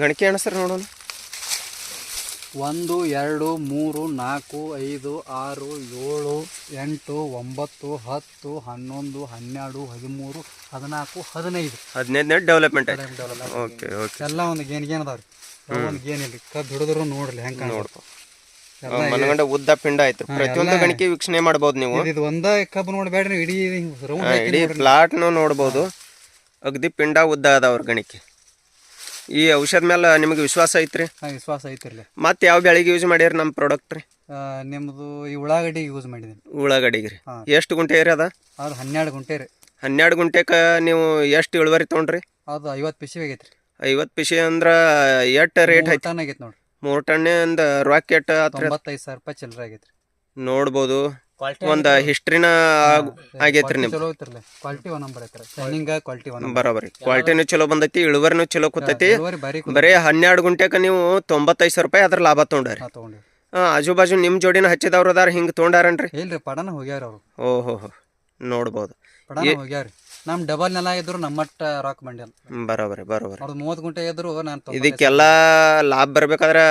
ಗಣಕೆ sir ನೋಡೋಣ. ಒಂದು ಎರಡು ಮೂರು ನಾಲ್ಕು ಐದು ಆರು ಏಳು ಎಂಟು ಒಂಬತ್ತು ಹತ್ತು ಹನ್ನೊಂದು ಹನ್ನೆರಡು ಹದಿಮೂರು ಹದಿನಾಲ್ಕು ಹದಿನೈದು. ಹದಿನೈದನೇ ಡೆವಲಪ್ಮೆಂಟ್ ಓಕೆ ಓಕೆ. ಎಲ್ಲ ಒಂದು ಗೇನ್ ಗೇನ್ ಅದಾವ್ರಿ. ಒಂದು ಗೇನ್ ಇಲ್ರಿ. ಕದ್ದು ಹಿಡಿದ್ರು ನೋಡ್ರಿ ಹೆಂಗೆ ನೋಡ್ತಾವ ಮನಗಂಡ ಉದ್ದ ಪಿಂಡ ಆಯ್ತು. ಪ್ರತಿಯೊಂದು ಗಣಿಕೆ ವೀಕ್ಷಣೆ ಮಾಡಬಹುದು ನೀವು. ಇದು ಒಂದ ಕಬ್ಬು ನೋಡಬೇಡ್ರಿ ಇಡೀ ಇಡೀ ಪ್ಲಾಟ್ನು ನೋಡ್ಬೋದು. ಅಗದಿ ಪಿಂಡ ಉದ್ದ ಅದಾವ್ರ ಗಣಿಕೆ. ಈ ಔಷಧ ಮೇಲೆ ನಿಮಗೆ ವಿಶ್ವಾಸ ಐತ್ರಿ? ವಿಶ್ವಾಸ ಐತಿರ್ಲಿ ಮತ್ತೆ ಯಾವ ಬೆಳೆಗೆ ಯೂಸ್ ಮಾಡ್ಯಾರ ನಮ್ಮ ಪ್ರಾಡಕ್ಟ್ ರೀ? ನಿಮ್ಮದು ಈ ಉಳ್ಳಾಗಡ್ಡಿ ಯೂಸ್ ಮಾಡಿದ್ದೀನಿ ಉಳ್ಳಾಗಡ್ಡಿಗೆ ರೀ. ಹಾ. ಎಷ್ಟು ಗುಂಟೆ ರೀ ಅದ? ಅದು ಹನ್ನೆರಡು ಗುಂಟೆ ರೀ. ಹನ್ನೆರಡು ಗುಂಟೆಗೆ ನೀವು ಎಷ್ಟು ಇಳುವರಿ ತೊಗೊಂಡ್ರಿ? ಅದು ಐವತ್ತು ಪಿಸಿ ಆಗೈತ್ರಿ ಐವತ್ತು ಪಿಸಿ ಅಂದ್ರೆ ಎಷ್ಟು ರೇಟ್ ಐತಿ? ಟನ್ ಆಗೈತೆ ನೋಡ್ರಿ. ಮೂರು ಟನ್ ಅಂದ ರಾಕೆಟ್ ತೊಂಬತ್ತೈದು ಸಾವಿರ ರೂಪಾಯಿ ಚಿಲ್ಲರೆ ರೀ. ನೋಡ್ಬೋದು. ಒಂದು ಹಿಸ್ಟ್ರಿನ ಆಗೈತ್ರಿ ನಿಮ್ದು. ಚಲೋ ಐತ್ರಲ್ಲ ಕ್ವಾಲಿಟಿ ಒನ್ ನಂಬರ್ ಐತ್ರಿ ಶೈನಿಂಗ್ ಕ್ವಾಲಿಟಿ ಒನ್ ಬರೋಬರಿ. ಕ್ವಾಲಿಟಿನೂ ಚಲೋ ಬಂದೈತಿ ಇಳುವರಿನು ಚಲೋ ಕೂತೈತಿ. ಇಳುವರಿ ಬಾರಿ ಬರೀ ಹನ್ನೆರಡು ಗುಂಟೆಗೆ ನೀವು ತೊಂಬತ್ತೈದು ಸಾವಿರ ರೂಪಾಯಿ ಅದ್ರ ಲಾಭ ತೊಗೊಂಡ್ರಿ. ತಗೊಂಡಿ ಆಜು ಬಾಜು ನಿಮ್ಮ ಜೋಡಿನ ಹಚ್ಚಿದವ್ರು ಅದಾರ ಹಿಂಗೆ ತೊಗೊಂಡಾರನ್ರಿ? ಇಲ್ರಿ ಪಡನ ಹೋಗ್ಯಾರ ಅವರು. ಓಹೋ ಹೋ ನೋಡ್ಬೋದು. ಪಡನ ನಮ್ ಡಬಲ್ ನೆಲ ಇದ್ರು ನಮ್ಮಟ್ಟ ರಾಕ್ ಮಂಡ್ಯಲ್. ಬರೋಬರಿ ಬರೋಬರಿ. ಅವ್ರದ್ದು ಮೂವತ್ತು ಗುಂಟೆ ಇದ್ರು ನಾನು ಇದಕ್ಕೆಲ್ಲ ಲಾಭ ಬರ್ಬೇಕಾದ್ರೆ